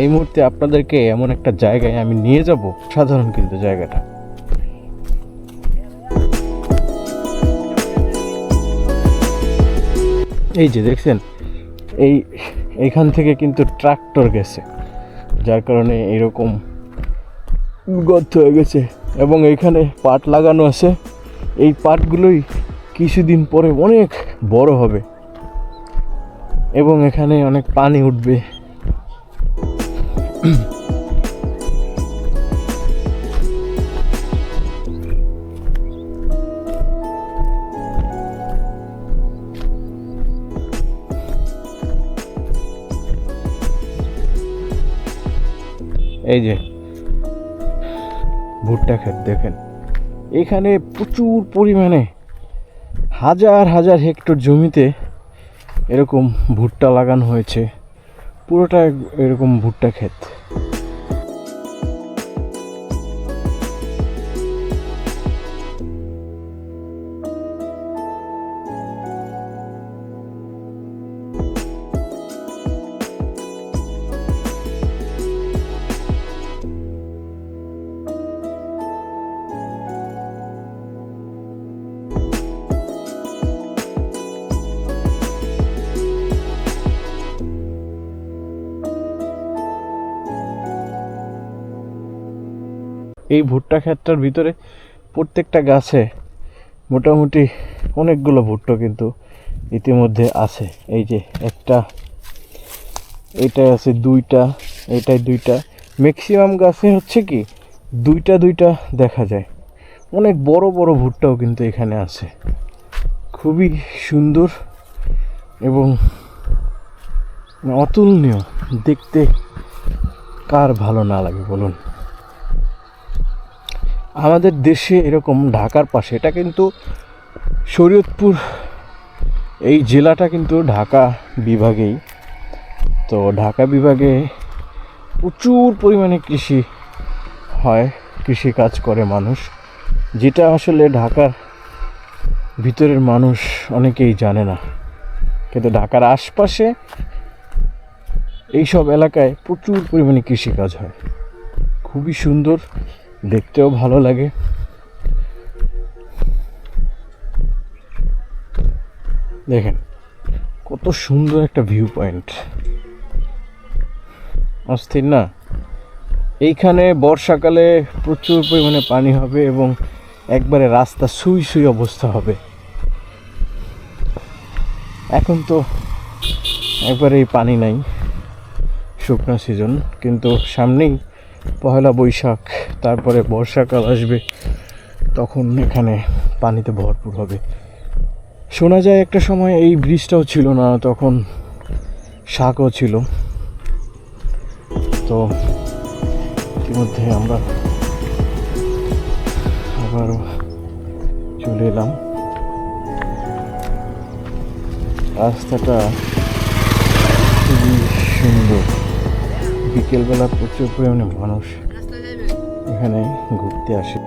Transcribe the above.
এই মুহূর্তে আপনাদেরকে এমন একটা জায়গায় আমি নিয়ে যাব, সাধারণ কিন্তু জায়গাটা। এই যে দেখছেন, এই এইখান থেকে কিন্তু ট্রাক্টর গেছে, যার কারণে এরকম গর্ত হয়ে গেছে এবং এইখানে পাট লাগানো আছে। এই পাটগুলোই কিছুদিন পরে অনেক বড় হবে এবং এখানে অনেক পানি উঠবে। এই যে, ভুট্টা ক্ষেত দেখেন। এখানে প্রচুর পরিমাণে হাজার হাজার হেক্টর জমিতে এরকম ভুট্টা লাগানো হয়েছে। পুরোটা এরকম ভুট্টা ক্ষেত। এই ভুট্টা ক্ষেতটার ভিতরে প্রত্যেকটা গাছে মোটামুটি অনেকগুলো ভুট্টো কিন্তু ইতিমধ্যে আছে। এই যে একটা এটাই আছে দুইটা এইটাই দুইটা। ম্যাক্সিমাম গাছে হচ্ছে কি, দুইটা দুইটা দেখা যায়। অনেক বড় বড় ভুট্টাও কিন্তু এখানে আছে। খুবই সুন্দর এবং অতুলনীয়। দেখতে কার ভালো না লাগে বলুন। আমাদের দেশে এরকম ঢাকার পাশে, এটা কিন্তু শরীয়তপুর, এই জেলাটা কিন্তু ঢাকা বিভাগেই। তো ঢাকা বিভাগে প্রচুর পরিমাণে কৃষি হয়, কৃষি কাজ করে মানুষ। যেটা আসলে ঢাকার ভিতরের মানুষ অনেকেই জানে না। কিন্তু ঢাকার আশপাশে এইসব এলাকায় প্রচুর পরিমাণে কৃষিকাজ হয়। খুবই সুন্দর। দেখতেও ভালো লাগে। দেখেন, কত সুন্দর একটা ভিউ পয়েন্ট অস্থির না? এইখানে বর্ষাকালে প্রচুর পরিমাণে পানি হবে এবং একবারে রাস্তা সুই সুই অবস্থা হবে। এখন তো একবারেই পানি নাই, শুকনো সিজন কিন্তু সামনেই পহেলা বৈশাখ, তারপরে বর্ষাকাল আসবে, তখন এখানে পানিতে ভরপুর হবে। শোনা যায় একটা সময় এই ব্রিজটাও ছিল না, তখন শাকও ছিল। তো ইতিমধ্যে আমরা আবারও চলে এলাম। রাস্তাটা খুবই সুন্দর। বিকেলবেলা প্রচুর পরিমাণে মানুষ এখানে ঘুরতে আসে।